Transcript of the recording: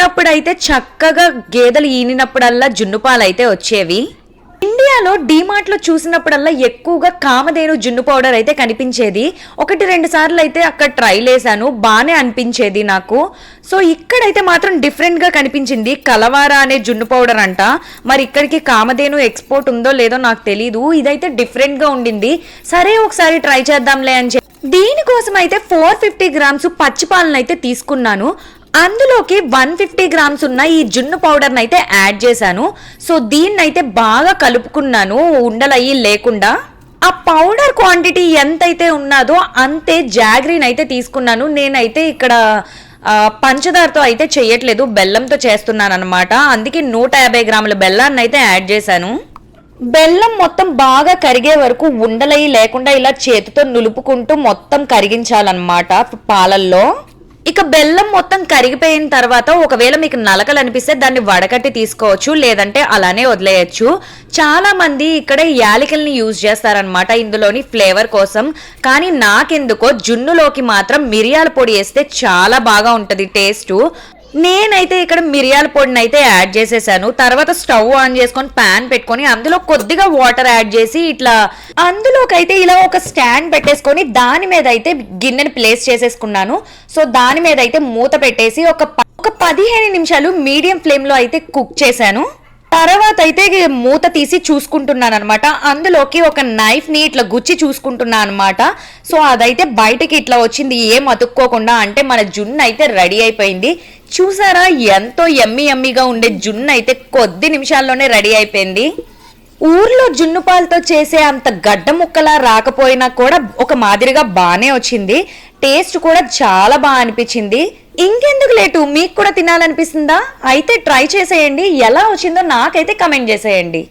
ఉన్నప్పుడు అయితే చక్కగా గేదెలు ఈనినప్పుడల్లా జున్ను పాలు అయితే వచ్చేవి. ఇండియాలో డీమార్ట్లో చూసినప్పుడల్లా ఎక్కువగా కామధేను జున్ను పౌడర్ అయితే కనిపించేది. ఒకటి రెండు సార్లు అయితే అక్కడ ట్రై చేశాను బాగానే అనిపించేది నాకు. సో ఇక్కడైతే మాత్రం డిఫరెంట్గా కనిపించింది. కలవార అనే జున్ను పౌడర్ అంట. మరి ఇక్కడికి కామధేను ఎక్స్పోర్ట్ ఉందో లేదో నాకు తెలీదు. ఇదైతే డిఫరెంట్గా ఉండింది. సరే ఒకసారి ట్రై చేద్దాంలే అని చెప్పి. దీనికోసం అయితే ఫోర్ ఫిఫ్టీ గ్రామ్స్ పచ్చిపాలను అయితే తీసుకున్నాను. అందులోకి వన్ ఫిఫ్టీ గ్రామ్స్ ఉన్న ఈ జున్ను పౌడర్ని అయితే యాడ్ చేశాను. సో దీన్ని అయితే బాగా కలుపుకున్నాను ఉండలయ్యి లేకుండా. ఆ పౌడర్ క్వాంటిటీ ఎంతైతే ఉన్నదో అంతే జాగ్రీన్ అయితే తీసుకున్నాను. నేనైతే ఇక్కడ పంచదారతో అయితే చేయట్లేదు బెల్లంతో చేస్తున్నాను అనమాట అందుకే నూట యాభై గ్రాముల బెల్లాన్ని అయితే యాడ్ చేశాను. బెల్లం మొత్తం బాగా కరిగే వరకు ఉండలయ్యి లేకుండా ఇలా చేతితో నులుపుకుంటూ మొత్తం కరిగించాలన్నమాట పాలల్లో. ఇక బెల్లం మొత్తం కరిగిపోయిన తర్వాత ఒకవేళ మీకు నలకలు అనిపిస్తే దాన్ని వడకట్టి తీసుకోవచ్చు లేదంటే అలానే వదిలేయచ్చు. చాలా మంది ఇక్కడ యాలికల్ని యూజ్ చేస్తారనమాట ఇందులోని ఫ్లేవర్ కోసం. కానీ నాకెందుకో జున్నులోకి మాత్రం మిరియాల పొడి వేస్తే చాలా బాగా ఉంటుంది టేస్ట్ నేనైతే ఇక్కడ మిరియాల పొడిని అయితే యాడ్ చేసేసాను. తర్వాత స్టవ్ ఆన్ చేసుకొని పాన్ పెట్టుకొని అందులో కొద్దిగా వాటర్ యాడ్ చేసి ఇట్లా అందులోకైతే ఇలా ఒక స్టాండ్ పెట్టేసుకొని దాని మీద అయితే గిన్నెని ప్లేస్ చేసేసుకున్నాను. సో దాని మీద అయితే మూత పెట్టేసి ఒక ఒక పదిహేను నిమిషాలు మీడియం ఫ్లేమ్లో అయితే కుక్ చేశాను. తర్వాత అయితే మూత తీసి చూసుకుంటున్నాను అనమాట అందులోకి ఒక నైఫ్ని ఇట్లా గుచ్చి చూసుకుంటున్నాను అనమాట సో అదైతే బయటకి ఇట్లా వచ్చింది ఏం అతుక్కోకుండా అంటే మన జున్ను అయితే రెడీ అయిపోయింది. చూసారా ఎంతో ఎమ్మి ఎమ్మిగా ఉండే జున్ను అయితే కొద్ది నిమిషాల్లోనే రెడీ అయిపోయింది. ఊర్లో జున్ను పాలతో చేసే అంత గడ్డ ముక్కలా రాకపోయినా కూడా ఒక మాదిరిగా బాగానే వచ్చింది. టేస్ట్ కూడా చాలా బాగా అనిపించింది. ఇంకెందుకు లేటు? మీకు కూడా తినాలనిపిస్తుందా? అయితే ట్రై చేసేయండి. ఎలా వచ్చిందో నాకైతే కమెంట్ చేసేయండి.